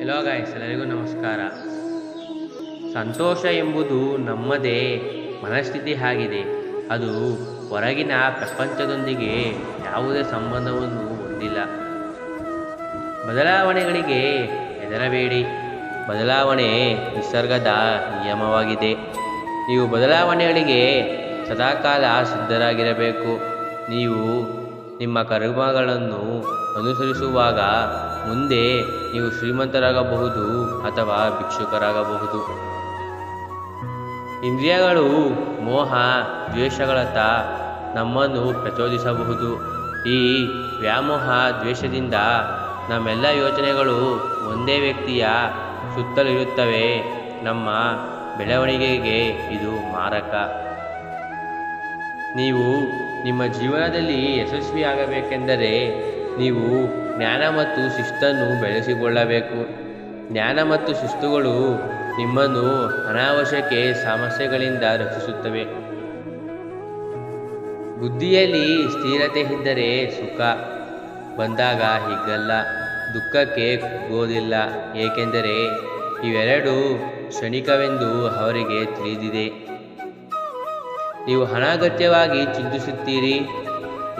Hello guys ಎಲ್ಲರಿಗೂ ನಮಸ್ಕಾರ. ಸಂತೋಷ ಎಂಬುದು ನಮ್ಮದೇ ಮನಸ್ಥಿತಿ ಆಗಿದೆ. ಅದು ಹೊರಗಿನ ಪ್ರಪಂಚದೊಂದಿಗೆ ಯಾವುದೇ ಸಂಬಂಧವನ್ನು ಹೊಂದಿಲ್ಲ. ಬದಲಾವಣೆಗಳಿಗೆ ಹೆದರಬೇಡಿ. ಬದಲಾವಣೆ ನಿಸರ್ಗದ ನಿಯಮವಾಗಿದೆ. ನೀವು ಬದಲಾವಣೆಗಳಿಗೆ ಸದಾಕಾಲ ಸಿದ್ಧರಾಗಿರಬೇಕು. ನೀವು ನಿಮ್ಮ ಕರ್ಮಗಳನ್ನು ಅನುಸರಿಸುವಾಗ ಮುಂದೆ ನೀವು ಶ್ರೀಮಂತರಾಗಬಹುದು ಅಥವಾ ಭಿಕ್ಷುಕರಾಗಬಹುದು. ಇಂದ್ರಿಯಗಳು, ಮೋಹ, ದ್ವೇಷಗಳತ್ತ ನಮ್ಮನ್ನು ಪ್ರಚೋದಿಸಬಹುದು. ಈ ವ್ಯಾಮೋಹ, ದ್ವೇಷದಿಂದ ನಮ್ಮೆಲ್ಲ ಯೋಚನೆಗಳು ಒಂದೇ ವ್ಯಕ್ತಿಯ ಸುತ್ತಲಿರುತ್ತವೆ. ನಮ್ಮ ಬೆಳವಣಿಗೆಗೆ ಇದು ಮಾರಕ. ನೀವು ನಿಮ್ಮ ಜೀವನದಲ್ಲಿ ಯಶಸ್ವಿಯಾಗಬೇಕೆಂದರೆ ನೀವು ಜ್ಞಾನ ಮತ್ತು ಶಿಸ್ತನ್ನು ಬೆಳೆಸಿಕೊಳ್ಳಬೇಕು. ಜ್ಞಾನ ಮತ್ತು ಶಿಸ್ತುಗಳು ನಿಮ್ಮನ್ನು ಅನಾವಶ್ಯಕ ಸಮಸ್ಯೆಗಳಿಂದ ರಕ್ಷಿಸುತ್ತವೆ. ಬುದ್ಧಿಯಲ್ಲಿ ಸ್ಥಿರತೆ ಇದ್ದರೆ ಸುಖ, ಬಂದಾಗ ಹಿಗ್ಗಲ್ಲ ದುಃಖಕ್ಕೆ ಕುಗ್ಗೋದಿಲ್ಲ, ಏಕೆಂದರೆ ಇವೆರಡು ಕ್ಷಣಿಕವೆಂದು ಅವರಿಗೆ ತಿಳಿದಿದೆ. ನೀವು ಅನಗತ್ಯವಾಗಿ ಚಿಂತಿಸುತ್ತೀರಿ,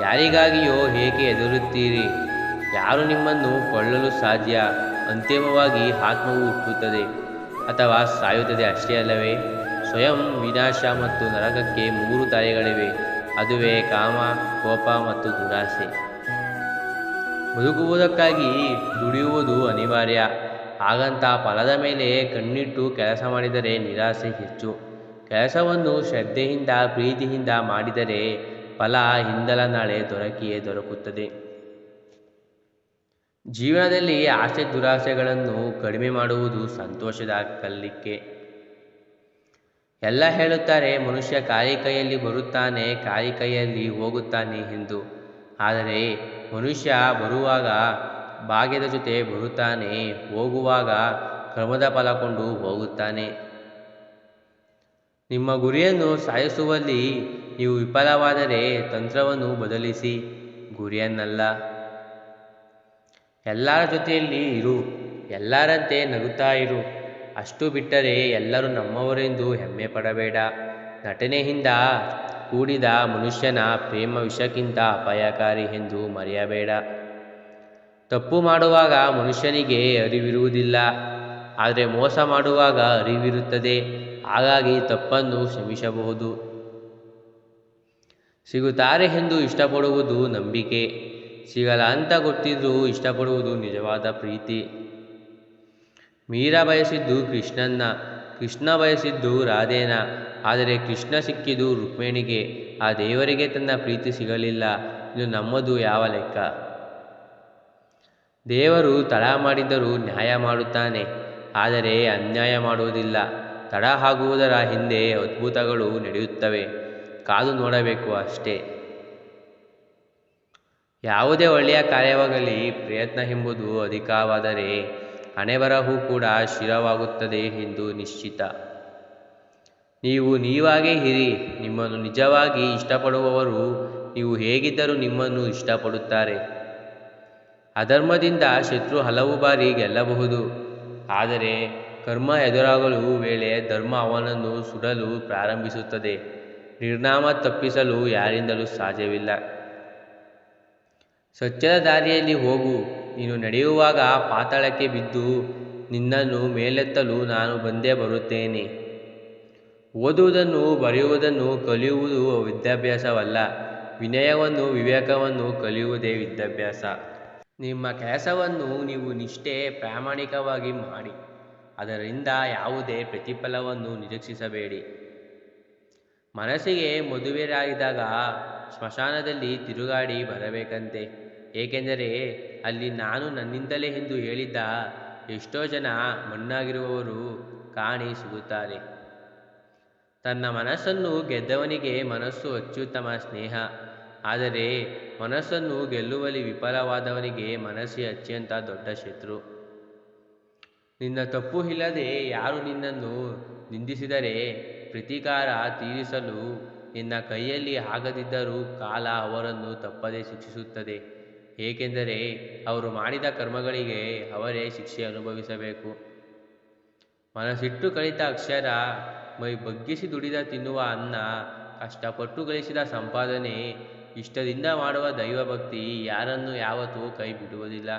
ಯಾರಿಗಾಗಿಯೋ ಹೇಗೆ ಎದುರುತ್ತೀರಿ ಯಾರು ನಿಮ್ಮನ್ನು ಕೊಳ್ಳಲು ಸಾಧ್ಯ? ಅಂತಿಮವಾಗಿ ಆತ್ಮವು ಹುಟ್ಟುತ್ತದೆ. ಅಥವಾ ಸಾಯುತ್ತದೆ ಅಷ್ಟೇ ಅಲ್ಲವೇ? ಸ್ವಯಂ ವಿನಾಶ ಮತ್ತು ನರಕಕ್ಕೆ ಮೂರು ದಾರಿಗಳಿವೆ ಅದುವೇ ಕಾಮ, ಕೋಪ ಮತ್ತು ದುರಾಸೆ. ಬದುಕುವುದಕ್ಕಾಗಿ ದುಡಿಯುವುದು ಅನಿವಾರ್ಯ. ಹಾಗಂತ ಫಲದ ಮೇಲೆ ಕಣ್ಣಿಟ್ಟು ಕೆಲಸ ಮಾಡಿದರೆ ನಿರಾಸೆ ಹೆಚ್ಚು. ಕೆಲಸವನ್ನು ಶ್ರದ್ಧೆಯಿಂದ, ಪ್ರೀತಿಯಿಂದ ಮಾಡಿದರೆ ಫಲ ಹಿಂದಲ ನಾಳೆ ದೊರಕಿಯೇ ದೊರಕುತ್ತದೆ. ಜೀವನದಲ್ಲಿ ಆಸೆ ದುರಾಸೆಗಳನ್ನು ಕಡಿಮೆ ಮಾಡುವುದು ಸಂತೋಷದ ಕಲಿಕೆ ಎಲ್ಲ ಹೇಳುತ್ತಾರೆ, ಮನುಷ್ಯ ಖಾಲಿ ಕೈಯಲ್ಲಿ ಬರುತ್ತಾನೆ ಖಾಲಿ ಕೈಯಲ್ಲಿ ಹೋಗುತ್ತಾನೆ ಎಂದು. ಆದರೆ ಮನುಷ್ಯ ಬರುವಾಗ ಭಾಗ್ಯದ ಜೊತೆ ಬರುತ್ತಾನೆ, ಹೋಗುವಾಗ ಕ್ರಮದ ಫಲಕೊಂಡು ಹೋಗುತ್ತಾನೆ. ನಿಮ್ಮ ಗುರಿಯನ್ನು ಸಾಯಿಸುವಲ್ಲಿ ನೀವು ವಿಫಲವಾದರೆ ತಂತ್ರವನ್ನು ಬದಲಿಸಿ, ಗುರಿಯನ್ನಲ್ಲ. ಎಲ್ಲರ ಜೊತೆಯಲ್ಲಿ ಇರು, ಎಲ್ಲರಂತೆ ನಗುತ್ತಾ ಇರು. ಅಷ್ಟು ಬಿಟ್ಟರೆ ಎಲ್ಲರೂ ನಮ್ಮವರೆಂದು ಹೆಮ್ಮೆ ಪಡಬೇಡ. ನಟನೆಯಿಂದ ಕೂಡಿದ ಮನುಷ್ಯನ ಪ್ರೇಮ ವಿಷಕ್ಕಿಂತ ಅಪಾಯಕಾರಿ ಎಂದು ಮರೆಯಬೇಡ. ತಪ್ಪು ಮಾಡುವಾಗ ಮನುಷ್ಯನಿಗೆ ಅರಿವಿರುವುದಿಲ್ಲ, ಆದರೆ ಮೋಸ ಮಾಡುವಾಗ ಅರಿವಿರುತ್ತದೆ. ಹಾಗಾಗಿ ತಪ್ಪನ್ನು ಕ್ಷಮಿಸಬಹುದು. ಸಿಗುತ್ತಾರೆ ಎಂದು ಇಷ್ಟಪಡುವುದು ನಂಬಿಕೆ. ಸಿಗಲ್ಲ ಅಂತ ಗೊತ್ತಿದ್ರೂ ಇಷ್ಟಪಡುವುದು ನಿಜವಾದ ಪ್ರೀತಿ. ಮೀರಾ ಬಯಸಿದ್ದು ಕೃಷ್ಣನ್ನ, ಕೃಷ್ಣ ಬಯಸಿದ್ದು ರಾಧೇನ, ಆದರೆ ಕೃಷ್ಣ ಸಿಕ್ಕಿದ್ದು ರುಕ್ಮಿಣಿಗೆ, ಆ ದೇವರಿಗೆ ತನ್ನ ಪ್ರೀತಿ ಸಿಗಲಿಲ್ಲ. ಇದು ನಮ್ಮದು ಯಾವ ಲೆಕ್ಕ? ದೇವರು ತಡ ಮಾಡಿದರೂ ನ್ಯಾಯ ಮಾಡುತ್ತಾನೆ, ಆದರೆ ಅನ್ಯಾಯ ಮಾಡುವುದಿಲ್ಲ. ತಡ ಆಗುವುದರ ಹಿಂದೆ ಅದ್ಭುತಗಳು ನಡೆಯುತ್ತವೆ. ಕಾದು ನೋಡಬೇಕು ಅಷ್ಟೇ. ಯಾವುದೇ ಒಳ್ಳೆಯ ಕಾರ್ಯವಾಗಲಿ, ಪ್ರಯತ್ನ ಎಂಬುದು ಅಧಿಕವಾದರೆ ಹಣೆಬರಹು ಕೂಡ ಶಿರವಾಗುತ್ತದೆ ಎಂದು ನಿಶ್ಚಿತ. ನೀವು ನೀವಾಗೇ ಇರಿ, ನಿಮ್ಮನ್ನು ನಿಜವಾಗಿ ಇಷ್ಟಪಡುವವರು ನೀವು ಹೇಗಿದ್ದರೂ ನಿಮ್ಮನ್ನು ಇಷ್ಟಪಡುತ್ತಾರೆ. ಅಧರ್ಮದಿಂದ ಶತ್ರು ಹಲವು ಬಾರಿ ಗೆಲ್ಲಬಹುದು, ಆದರೆ ಕರ್ಮ ಎದುರಾಗಲು ವೇಳೆ ಧರ್ಮ ಅವನನ್ನು ಸುಡಲು ಪ್ರಾರಂಭಿಸುತ್ತದೆ. ನಿರ್ನಾಮ ತಪ್ಪಿಸಲು ಯಾರಿಂದಲೂ ಸಾಧ್ಯವಿಲ್ಲ. ಸತ್ಯದ ದಾರಿಯಲ್ಲಿ ಹೋಗು. ನೀನು ನಡೆಯುವಾಗ ಪಾತಾಳಕ್ಕೆ ಬಿದ್ದು ನಿನ್ನನ್ನು ಮೇಲೆತ್ತಲು ನಾನು ಬಂದೇ ಬರುತ್ತೇನೆ. ಓದುವುದನ್ನು ಬರೆಯುವುದನ್ನು ಕಲಿಯುವುದು ವಿದ್ಯಾಭ್ಯಾಸವಲ್ಲ. ವಿನಯವನ್ನು ವಿವೇಕವನ್ನು ಕಲಿಯುವುದೇ ವಿದ್ಯಾಭ್ಯಾಸ. ನಿಮ್ಮ ಕೆಲಸವನ್ನು ನೀವು ನಿಷ್ಠೆ ಪ್ರಾಮಾಣಿಕವಾಗಿ ಮಾಡಿ. ಅದರಿಂದ ಯಾವುದೇ ಪ್ರತಿಫಲವನ್ನು ನಿರೀಕ್ಷಿಸಬೇಡಿ. ಮನಸ್ಸಿಗೆ ಮದುವೆಯಾಗಿದಾಗ ಸ್ಮಶಾನದಲ್ಲಿ ತಿರುಗಾಡಿ ಬರಬೇಕಂತೆ. ಏಕೆಂದರೆ ಅಲ್ಲಿ ನಾನು ನನ್ನಿಂದಲೇ ಎಂದು ಹೇಳಿದ್ದ ಎಷ್ಟೋ ಜನ ಮಣ್ಣಾಗಿರುವವರು ಕಾಣಿ ಸಿಗುತ್ತಾರೆ. ತನ್ನ ಮನಸ್ಸನ್ನು ಗೆದ್ದವನಿಗೆ ಮನಸ್ಸು ಅತ್ಯುತ್ತಮ ಸ್ನೇಹ. ಆದರೆ ಮನಸ್ಸನ್ನು ಗೆಲ್ಲುವಲ್ಲಿ ವಿಫಲವಾದವನಿಗೆ ಮನಸ್ಸೇ ಅತ್ಯಂತ ದೊಡ್ಡ ಶತ್ರು. ನಿನ್ನ ತಪ್ಪು ಇಲ್ಲದೆ ಯಾರು ನಿನ್ನನ್ನು ನಿಂದಿಸಿದರೆ ಪ್ರತೀಕಾರ ತೀರಿಸಲು ನಿನ್ನ ಕೈಯಲ್ಲಿ ಆಗದಿದ್ದರೂ ಕಾಲ ಅವರನ್ನು ತಪ್ಪದೇ ಶಿಕ್ಷಿಸುತ್ತದೆ. ಏಕೆಂದರೆ ಅವರು ಮಾಡಿದ ಕರ್ಮಗಳಿಗೆ ಅವರೇ ಶಿಕ್ಷೆ ಅನುಭವಿಸಬೇಕು. ಮನಸ್ಸಿಟ್ಟು ಕಲಿತ ಅಕ್ಷರ ಮೈ ಬಗ್ಗಿಸಿ ದುಡಿದ ತಿನ್ನುವ ಅನ್ನ, ಕಷ್ಟಪಟ್ಟು ಗಳಿಸಿದ ಸಂಪಾದನೆ, ಇಷ್ಟದಿಂದ ಮಾಡುವ ದೈವಭಕ್ತಿ ಯಾರನ್ನು ಯಾವತ್ತೂ ಕೈ ಬಿಡುವುದಿಲ್ಲ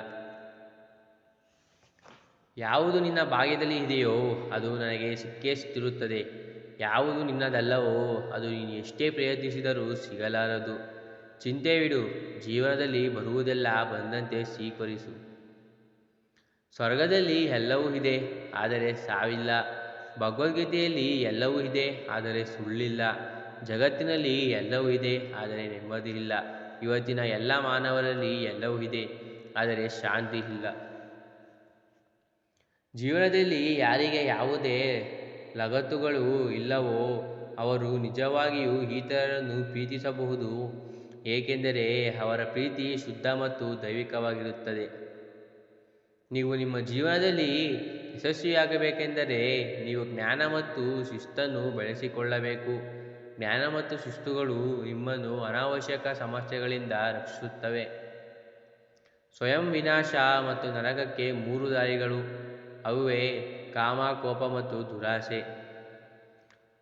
ಯಾವುದು ನಿನ್ನ ಭಾಗ್ಯದಲ್ಲಿ ಇದೆಯೋ ಅದು ನನಗೆ ಸಿಕ್ಕೇ ಸಿಕ್ಕಿರುತ್ತದೆ. ಯಾವುದು ನಿನ್ನದಲ್ಲವೋ ಅದು ನೀನು ಎಷ್ಟೇ ಪ್ರಯತ್ನಿಸಿದರೂ ಸಿಗಲಾರದು. ಚಿಂತೆ ಬಿಡು, ಜೀವನದಲ್ಲಿ ಬರುವುದೆಲ್ಲ ಬಂದಂತೆ ಸ್ವೀಕರಿಸು. ಸ್ವರ್ಗದಲ್ಲಿ ಎಲ್ಲವೂ ಇದೆ, ಆದರೆ ಸಾವಿಲ್ಲ. ಭಗವದ್ಗೀತೆಯಲ್ಲಿ ಎಲ್ಲವೂ ಇದೆ, ಆದರೆ ಸುಳ್ಳಿಲ್ಲ. ಜಗತ್ತಿನಲ್ಲಿ ಎಲ್ಲವೂ ಇದೆ, ಆದರೆ ನೆಮ್ಮದಿ ಇಲ್ಲ. ಇವತ್ತಿನ ಎಲ್ಲ ಮಾನವರಲ್ಲಿ ಎಲ್ಲವೂ ಇದೆ, ಆದರೆ ಶಾಂತಿ ಇಲ್ಲ. ಜೀವನದಲ್ಲಿ ಯಾರಿಗೆ ಯಾವುದೇ ಲಗತ್ತುಗಳು ಇಲ್ಲವೋ, ಅವರು ನಿಜವಾಗಿಯೂ ಇತರರನ್ನು ಪ್ರೀತಿಸಬಹುದು. ಏಕೆಂದರೆ ಅವರ ಪ್ರೀತಿ ಶುದ್ಧ ಮತ್ತು ದೈವಿಕವಾಗಿರುತ್ತದೆ. ನೀವು ನಿಮ್ಮ ಜೀವನದಲ್ಲಿ ಯಶಸ್ವಿಯಾಗಬೇಕೆಂದರೆ ನೀವು ಜ್ಞಾನ ಮತ್ತು ಶಿಸ್ತನ್ನು ಬೆಳೆಸಿಕೊಳ್ಳಬೇಕು. ಜ್ಞಾನ ಮತ್ತು ಶಿಸ್ತುಗಳು ನಿಮ್ಮನ್ನು ಅನಾವಶ್ಯಕ ಸಮಸ್ಯೆಗಳಿಂದ ರಕ್ಷಿಸುತ್ತವೆ. ಸ್ವಯಂ ವಿನಾಶ ಮತ್ತು ನರಕಕ್ಕೆ ಮೂರು ದಾರಿಗಳು. ಅವುವೇ ಕಾಮ, ಕೋಪ ಮತ್ತು ದುರಾಸೆ.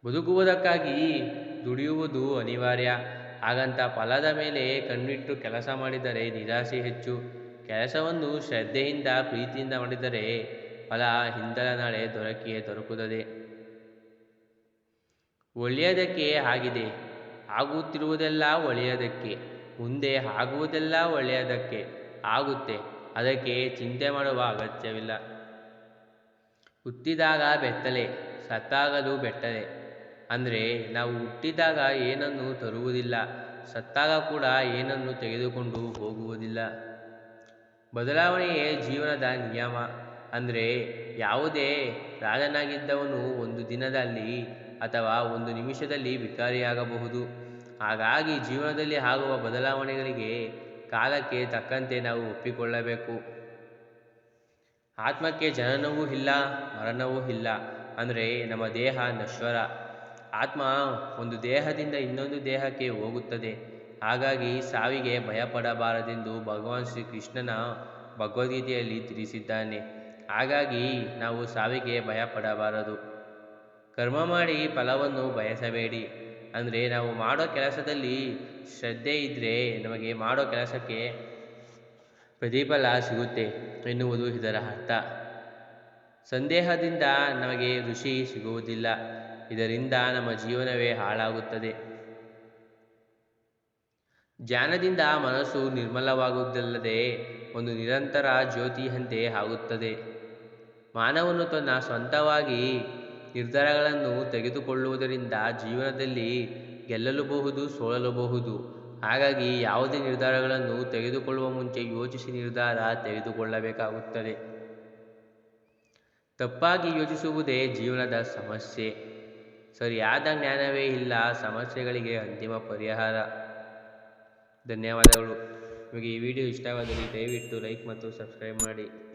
ಬದುಕುವುದಕ್ಕಾಗಿ ದುಡಿಯುವುದು ಅನಿವಾರ್ಯ. ಹಾಗಂತ ಫಲದ ಮೇಲೆ ಕಣ್ಣಿಟ್ಟು ಕೆಲಸ ಮಾಡಿದರೆ ನಿರಾಸೆ ಹೆಚ್ಚು. ಕೆಲಸವನ್ನು ಶ್ರದ್ಧೆಯಿಂದ, ಪ್ರೀತಿಯಿಂದ ಮಾಡಿದರೆ ಫಲ ಹಿಂದಲ ನಾಳೆ ದೊರಕಿಯೇ ದೊರಕುತ್ತದೆ. ಒಳ್ಳೆಯದಕ್ಕೆ ಆಗಿದೆ. ಆಗುತ್ತಿರುವುದೆಲ್ಲ ಒಳ್ಳೆಯದಕ್ಕೆ. ಮುಂದೆ ಆಗುವುದೆಲ್ಲ ಒಳ್ಳೆಯದಕ್ಕೆ. ಆಗುತ್ತೆ. ಅದಕ್ಕೆ ಚಿಂತೆ ಮಾಡುವ ಅಗತ್ಯವಿಲ್ಲ. ಹುತ್ತಿದಾಗ ಬೆತ್ತಲೆ, ಸತ್ತಾಗಲು ಬೆಟ್ಟಲೆ ಅಂದರೆ ನಾವು ಹುಟ್ಟಿದಾಗ ಏನನ್ನು ತರುವುದಿಲ್ಲ, ಸತ್ತಾಗ ಕೂಡ ಏನನ್ನು ತೆಗೆದುಕೊಂಡು ಹೋಗುವುದಿಲ್ಲ. ಬದಲಾವಣೆಯೇ ಜೀವನದ ನಿಯಮ, ಅಂದರೆ ಯಾವುದೇ ರಾಜನಾಗಿದ್ದವನು ಒಂದು ದಿನದಲ್ಲಿ ಅಥವಾ ಒಂದು ನಿಮಿಷದಲ್ಲಿ ವಿಕಾರಿಯಾಗಬಹುದು ಹಾಗಾಗಿ ಜೀವನದಲ್ಲಿ ಆಗುವ ಬದಲಾವಣೆಗಳಿಗೆ ಕಾಲಕ್ಕೆ ತಕ್ಕಂತೆ ನಾವು ಒಪ್ಪಿಕೊಳ್ಳಬೇಕು. ಆತ್ಮಕ್ಕೆ ಜನನವೂ ಇಲ್ಲ, ಮರಣವೂ ಇಲ್ಲ, ಅಂದರೆ ನಮ್ಮ ದೇಹ ನಶ್ವರ. ಆತ್ಮ ಒಂದು ದೇಹದಿಂದ ಇನ್ನೊಂದು ದೇಹಕ್ಕೆ ಹೋಗುತ್ತದೆ. ಹಾಗಾಗಿ ಸಾವಿಗೆ ಭಯಪಡಬಾರದೆಂದು ಭಗವಾನ್ ಶ್ರೀಕೃಷ್ಣನ ಭಗವದ್ಗೀತೆಯಲ್ಲಿ ತಿಳಿಸಿದ್ದಾನೆ. ಹಾಗಾಗಿ ನಾವು ಸಾವಿಗೆ ಭಯಪಡಬಾರದು. ಕರ್ಮ ಮಾಡಿ ಫಲವನ್ನು ಬಯಸಬೇಡಿ. ಅಂದರೆ ನಾವು ಮಾಡೋ ಕೆಲಸದಲ್ಲಿ ಶ್ರದ್ಧೆ ಇದ್ದರೆ ನಮಗೆ ಮಾಡೋ ಕೆಲಸಕ್ಕೆ ಪ್ರತಿಫಲ ಸಿಗುತ್ತೆ ಎನ್ನುವುದು ಇದರ ಅರ್ಥ. ಸಂದೇಹದಿಂದ ನಮಗೆ ಋಷಿ ಸಿಗುವುದಿಲ್ಲ. ಇದರಿಂದ ನಮ್ಮ ಜೀವನವೇ ಹಾಳಾಗುತ್ತದೆ. ಜ್ಞಾನದಿಂದ ಮನಸ್ಸು ನಿರ್ಮಲವಾಗುವುದಲ್ಲದೆ ಒಂದು ನಿರಂತರ ಜ್ಯೋತಿಯಂತೆ ಆಗುತ್ತದೆ. ಮಾನವನು ತನ್ನ ಸ್ವಂತವಾಗಿ ನಿರ್ಧಾರಗಳನ್ನು ತೆಗೆದುಕೊಳ್ಳುವುದರಿಂದ ಜೀವನದಲ್ಲಿ ಗೆಲ್ಲಲುಬಹುದು, ಸೋಲಲುಬಹುದು. ಹಾಗಾಗಿ ಯಾವುದೇ ನಿರ್ಧಾರಗಳನ್ನು ತೆಗೆದುಕೊಳ್ಳುವ ಮುಂಚೆ ಯೋಚಿಸಿ ನಿರ್ಧಾರ ತೆಗೆದುಕೊಳ್ಳಬೇಕಾಗುತ್ತದೆ. ತಪ್ಪಾಗಿ ಯೋಚಿಸುವುದೇ ಜೀವನದ ಸಮಸ್ಯೆ. ಸರಿಯಾದ ಜ್ಞಾನವೇ ಇಲ್ಲ, ಸಮಸ್ಯೆಗಳಿಗೆ ಅಂತಿಮ ಪರಿಹಾರ. ಧನ್ಯವಾದಗಳು. ನಿಮಗೆ ಈ ವಿಡಿಯೋ ಇಷ್ಟವಾದಲ್ಲಿ ದಯವಿಟ್ಟು ಲೈಕ್ ಮತ್ತು ಸಬ್ಸ್ಕ್ರೈಬ್ ಮಾಡಿ.